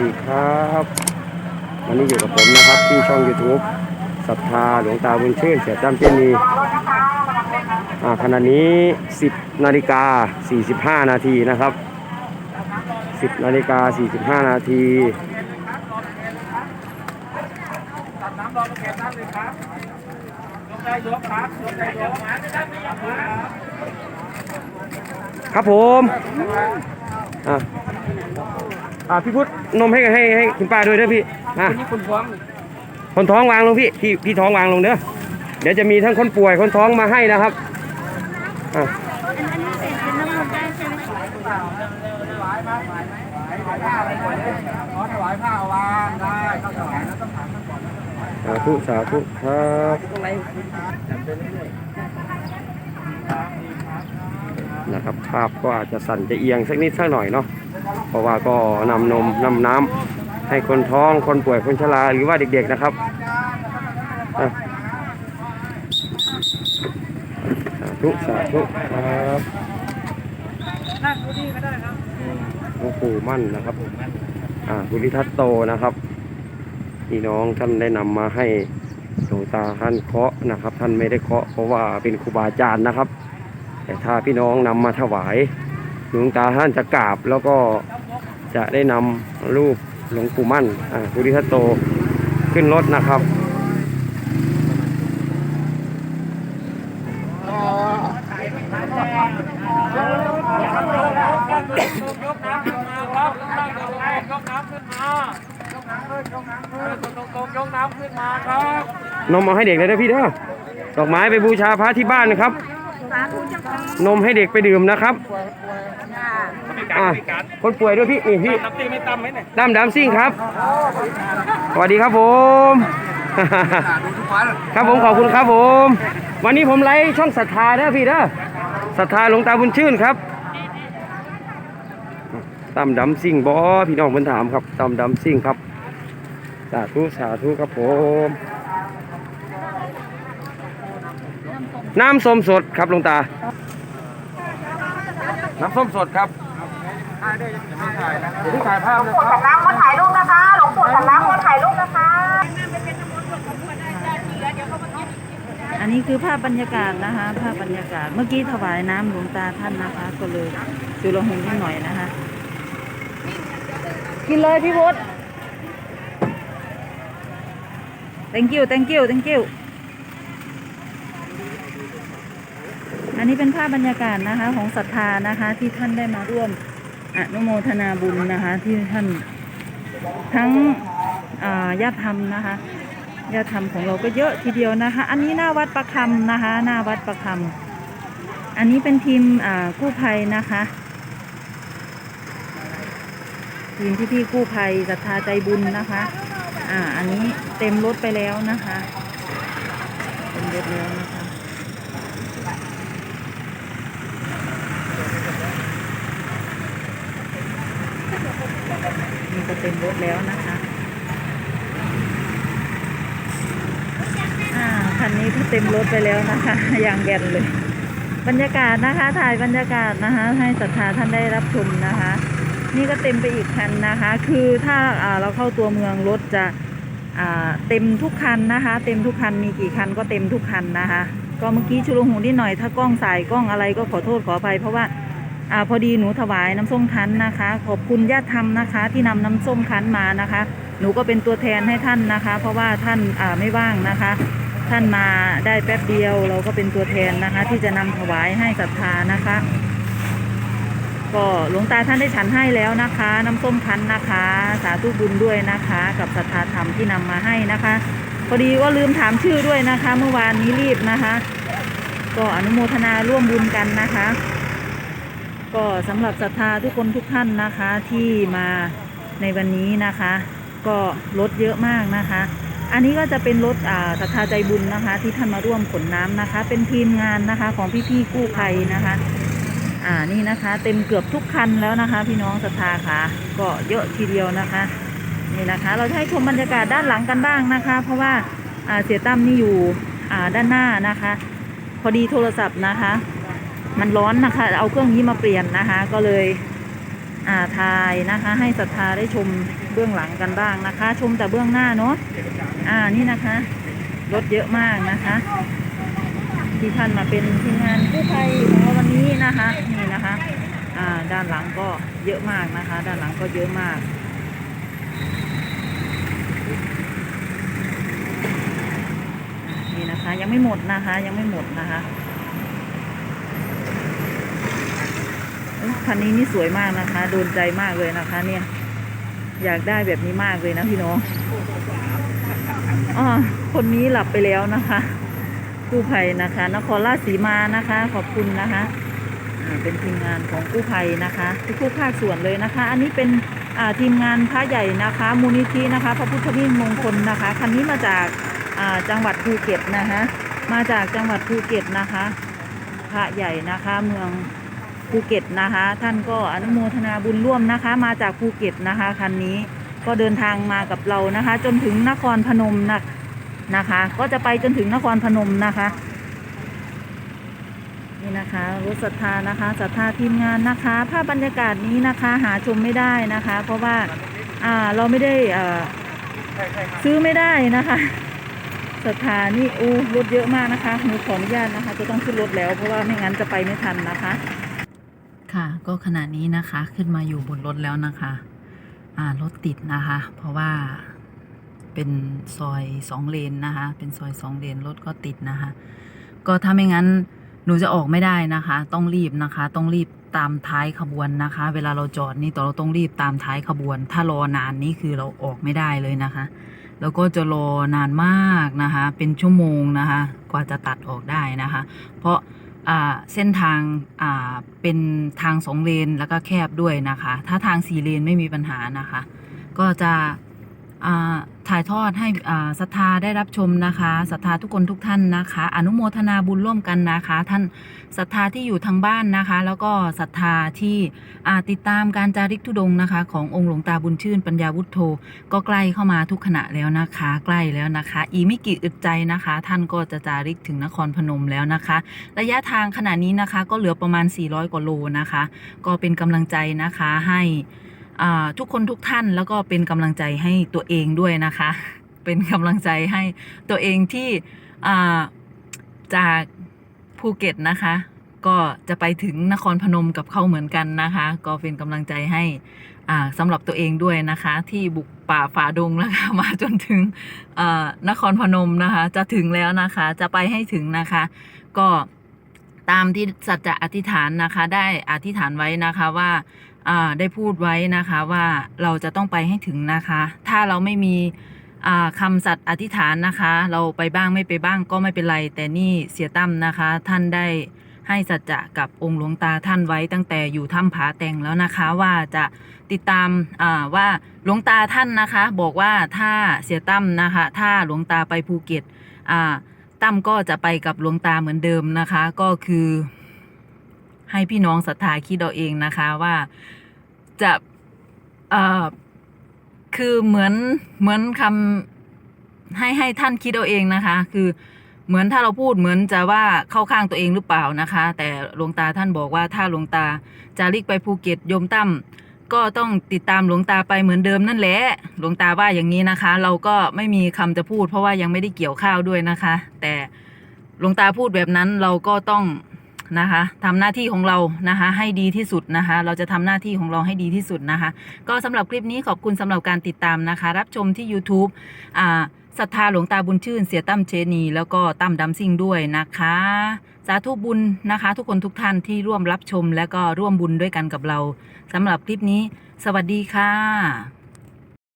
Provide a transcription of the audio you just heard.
ดีครับ วันนี้อยู่กับผมนะครับที่ช่อง YouTube ศรัทธาหลวงตาบุญชื่นเสียจำเจนีอ่าขณะนี้ 10นาฬิกา45 นาทีนะครับ 10นาฬิกา45 นาทีตัดน้ำรอมาเก็บน้ำเลยครับยกได้ยกครับยกได้ยกมาไม่ได้ไม่ยกครับครับผมอ่า อ่าพี่พุทธนมให้ให้ให้คุณป้าด้วยเด้อพี่อ่านี่คุณฟ้องคนท้องวางลงพี่พี่พี่ท้องวางลงเด้อเดี๋ยวจะมีทั้งคนป่วยคนท้องมาให้นะครับอะอันอันนี้เสร็จเป็นน้ำมันได้ใช่ไหมถวายไหมถวายไหมถวายผ้าอะไรก่อนขอถวายผ้าเอาวางได้เข้าถวายแล้วต้องถามท่านก่อนสาธุสาธุครับตรงไหนจำเป็นเรื่อยนะครับภาพก็อาจจะสั่นจะเอียงสักนิดสักหน่อยเนาะเพ ราะว่าก็นำนมนำน้ำให้คนท้องคนป่วยคนชราหรือว่าเด็กๆนะครับอะสาธุสาธุครับนั่งดูนี่ก็ได้ครับหลวงปู่มั่นนะครับอ่าบุริทัตโตนะครับพี่น้องท่านได้นำมาให้หลวงตาท่านเคาะนะครับ ท่านไม่ได้เคาะเพราะว่าเป็นครูบาอาจารย์นะครับ แต่ถ้าพี่น้องนำมาถวายหลวงตาท่านจะกราบแล้วก็ จะได้นำรูปหลวงปู่มั่นอ่าบุริทัตโตขึ้นรถนะครับยกน้ำขึ้นมาครับนั่งตรงๆยกน้ำขึ้นมายกน้ำขึ้นยกน้ำขึ้นตรงๆยกน้ำขึ้นมาครับนมเอาให้เด็กเลยนะพี่เด้อดอกไม้ไปบูชาพระที่บ้านนะครับสาธุเจ้าค่ะนมให้เด็กไปดื่มนะครับจ้า อ่าคนป่วยด้วยพี่นี่พี่น้ำตีไม่ตำไหมเนี่ยดำดำซิ่งครับสวัสดีครับผมดูทุกวันครับผมขอบคุณครับผม วันนี้ผมไลฟ์ช่องศรัทธาเด้อพี่เด้อศรัทธาหลวงตาบุญชื่นครับตำดำซิ่งบอพี่น้องเพิ่นถามครับตำดำซิ่งครับสาธุสาธุครับผมน้ำส้มสดครับหลวงตา น้ำส้มสดครับ ถ่ายได้ยังไม่ถ่ายนะเดี๋ยวที่ถ่ายภาพเลยปู่สันน้ำมาถ่ายรูปนะคะ หลวงปู่สันน้ำมาถ่ายรูปนะคะ อันนี้คือภาพบรรยากาศนะคะ ภาพบรรยากาศ เมื่อกี้ถวายน้ำหลวงตาท่านนะคะ ก็เลยจุลหงนิดหน่อยนะคะ กินเลยพี่พุทธ thank you thank you thank you อันนี้เป็นภาพบรรยากาศนะคะของศรัทธานะคะที่ท่านได้มาร่วม อนุโมทนาบุญนะคะ ที่ท่านทั้งอ่าญาติธรรมนะคะญาติธรรมของเราก็เยอะทีเดียวนะคะ อันนี้หน้าวัดประคำนะคะ หน้าวัดประคำอันนี้เป็นทีมอ่ากู้ภัยนะคะทีมพี่พี่กู้ภัยศรัทธาใจบุญนะคะ อ่า อันนี้เต็มรถไปแล้วนะคะ เต็มรถแล้วนะคะ นี่ก็เต็มรถแล้วนะคะอ่าคันนี้ก็เต็มรถไปแล้วนะคะ อย่างแบนเลย บรรยากาศนะคะ ถ่ายบรรยากาศนะคะ ให้ศรัทธาท่านได้รับชมนะคะ นี่ก็เต็มไปอีกคันนะคะ คือถ้าเราเข้าตัวเมืองรถจะเต็มทุกคันนะคะ เต็มทุกคันมีกี่คันก็เต็มทุกคันนะคะ ก็เมื่อกี้ชุลหูนิดหน่อยถ้ากล้องสายกล้องอะไรก็ขอโทษขออภัยเพราะว่า อาพอดีหนูถวายน้ำส้มคั้นนะคะ ขอบคุณญาติธรรมนะคะ ที่นำน้ำส้มคั้นมานะคะ หนูก็เป็นตัวแทนให้ท่านนะคะ เพราะว่าท่านอ่าไม่ว่างนะคะ ท่านมาได้แป๊บเดียวเราก็เป็นตัวแทนนะคะ ที่จะนำถวายให้ศรัทธานะคะ ก็หลวงตาท่านได้ฉันให้แล้วนะคะ น้ำส้มคั้นนะคะ สาธุบุญด้วยนะคะ กับศรัทธาธรรมที่นำมาให้นะคะ พอดีก็ลืมถามชื่อด้วยนะคะ เมื่อวานนี้รีบนะคะ ก็อนุโมทนาร่วมบุญกันนะคะ ก็สำหรับศรัทธาทุกคนทุกท่านนะคะที่มาในวันนี้นะคะ ก็รถเยอะมากนะคะ อันนี้ก็จะเป็นรถอ่าศรัทธาใจบุญนะคะ ที่ท่านมาร่วมขนน้ำนะคะ เป็นทีมงานนะคะของพี่ๆกู้ภัยนะคะ อ่านี่นะคะ เต็มเกือบทุกคันแล้วนะคะ พี่น้องศรัทธาค่ะ ก็เยอะทีเดียวนะคะนี่นะคะ เราจะให้ชมบรรยากาศด้านหลังกันบ้างนะคะ เพราะว่าอ่าเสียตั้มนี่อยู่อ่าด้านหน้านะคะ พอดีโทรศัพท์นะคะ มันร้อนนะคะ เอาเครื่องนี้มาเปลี่ยนนะคะ ก็เลยอ่าถ่ายนะคะ ให้ศรัทธาได้ชมเบื้องหลังกันบ้างนะคะ ชมแต่เบื้องหน้าเนาะอ่านี่นะคะ รถเยอะมากนะคะ ที่ท่านมาเป็นทีมงานกู้ภัยของเราวันนี้นะคะนี่นะคะ อ่าด้านหลังก็เยอะมากนะคะ ด้านหลังก็เยอะมากนี่นะคะ ยังไม่หมดนะคะ ยังไม่หมดนะคะเอ้ย คันนี้นี่สวยมากนะคะ โดนใจมากเลยนะคะ เนี่ย อยากได้แบบนี้มากเลยนะพี่น้องอ๋อคนนี้หลับไปแล้วนะคะกู้ภัยนะคะ นครราชสีมานะคะ ขอบคุณนะคะเป็นทีมงานของกู้ภัยนะคะทุกๆภาคส่วนเลยนะคะ อันนี้เป็นทีมงานพระใหญ่นะคะ มูลนิธินะคะ พระพุทธมิ่งมงคลนะคะคันนี้มาจากาจังหวัดภูเก็ตนะคะ มาจากจังหวัดภูเก็ตนะคะ พระใหญ่นะคะ เมือง ภูเก็ตนะคะ ท่านก็อนุโมทนาบุญร่วมนะคะ มาจากภูเก็ตนะคะคันนี้ก็เดินทางมากับเรานะคะ จนถึงนครพนมนะนะคะ ก็จะไปจนถึงนครพนมนะคะนี่นะคะรถศรัทธานะคะศรัทธาทีมงานนะคะ ภาพบรรยากาศนี้นะคะหาชมไม่ได้นะคะ เพราะว่าอ่าเราไม่ได้อ่าซื้อไม่ได้นะคะสถานี่โอ้รถเยอะมากนะคะหนูขออนุญาตนะคะ จะต้องขึ้นรถแล้วเพราะว่าไม่งั้นจะไปไม่ทันนะคะ ค่ะ ก็ขณะนี้นะคะ ขึ้นมาอยู่บนรถแล้วนะคะ อ่ารถติดนะคะ เพราะว่าเป็นซอยสองเลนนะคะ เป็นซอยสองเลนรถก็ติดนะคะ ก็ถ้าไม่งั้นหนูจะออกไม่ได้นะคะ ต้องรีบนะคะ ต้องรีบตามท้ายขบวนนะคะ เวลาเราจอดนี่ต่อเราต้องรีบตามท้ายขบวน ถ้ารอนานนี่คือเราออกไม่ได้เลยนะคะ แล้วก็จะรอนานมากนะคะ เป็นชั่วโมงนะคะ กว่าจะตัดออกได้นะคะ เพราะ เส้นทางเป็นทางสองเลนแล้วก็แคบด้วยนะคะ ถ้าทางสี่เลนไม่มีปัญหานะคะ ก็จะ ถ่ายทอดให้ศรัทธาได้รับชมนะคะศรัทธาทุกคนทุกท่านนะคะ อนุโมทนาบุญร่วมกันนะคะ ท่านศรัทธาที่อยู่ทางบ้านนะคะ แล้วก็ศรัทธาที่ติดตามการจาริกธุดงนะคะ ขององค์หลวงตาบุญชื่นปัญญาวุฒโธก็ใกล้เข้ามาทุกขณะแล้วนะคะ ใกล้แล้วนะคะ อีไม่กี่อึดใจนะคะ ท่านก็จะจาริกถึงนครพนมแล้วนะคะ ระยะทางขณะนี้นะคะ ก็เหลือประมาณ 400 กว่าโลนะคะ ก็เป็นกำลังใจนะคะให้ ทุกคนทุกท่านแล้วก็เป็นกำลังใจให้ตัวเองด้วยนะคะ เป็นกำลังใจให้ตัวเองที่จากภูเก็ตนะคะ ก็จะไปถึงนครพนมกับเขาเหมือนกันนะคะ ก็เป็นกำลังใจให้อ่าสำหรับตัวเองด้วยนะคะ ที่บุกป่าฝ่าดงนะคะ มาจนถึงนครพนมนะคะ จะถึงแล้วนะคะ จะไปให้ถึงนะคะ ก็ตามที่สัจจะอธิษฐานนะคะ ได้อธิษฐานไว้นะคะว่า ได้พูดไว้นะคะว่าเราจะต้องไปให้ถึงนะคะ ถ้าเราไม่มีอ่าคำสัตย์อธิษฐานนะคะ เราไปบ้างไม่ไปบ้างก็ไม่เป็นไร แต่นี่เสียตั้มนะคะ ท่านได้ให้สัจจะกับองค์หลวงตาท่านไว้ตั้งแต่อยู่ถ้ำผาแตงแล้วนะคะ ว่าจะติดตามาว่าหลวงตาท่านนะคะ บอกว่าถ้าเสียตั้มนะคะ ถ้าหลวงตาไปภูเก็ตตั้มก็จะไปกับหลวงตาเหมือนเดิมนะคะ ก็คือ ให้พี่น้องศรัทธาคิดเอาเองนะคะว่าจะเอ่อคือเหมือนเหมือนคำให้ให้ท่านคิดเอาเองนะคะ คือเหมือนถ้าเราพูดเหมือนจะว่าเข้าข้างตัวเองหรือเปล่านะคะ แต่หลวงตาท่านบอกว่าถ้าหลวงตาจาริกไปภูเก็ตโยมตั้มก็ต้องติดตามหลวงตาไปเหมือนเดิมนั่นแหละหลวงตาว่าอย่างนี้นะคะ เราก็ไม่มีคำจะพูด เพราะว่ายังไม่ได้เกี่ยวข้าวด้วยนะคะ แต่หลวงตาพูดแบบนั้นเราก็ต้อง นะคะทำหน้าที่ของเรานะคะให้ดีที่สุดนะคะ เราจะทำหน้าที่ของเราให้ดีที่สุดนะคะ ก็สำหรับคลิปนี้ขอบคุณสำหรับการติดตามนะคะ รับชมที่ YouTube อ่าศรัทธาหลวงตาบุญชื่นเสียตั้มเชนี แล้วก็ตั้มดำซิ่งด้วยนะคะ สาธุบุญนะคะ ทุกคนทุกท่านที่ร่วมรับชมและก็ร่วมบุญด้วยกันกับเราสำหรับคลิปนี้ สวัสดีค่ะ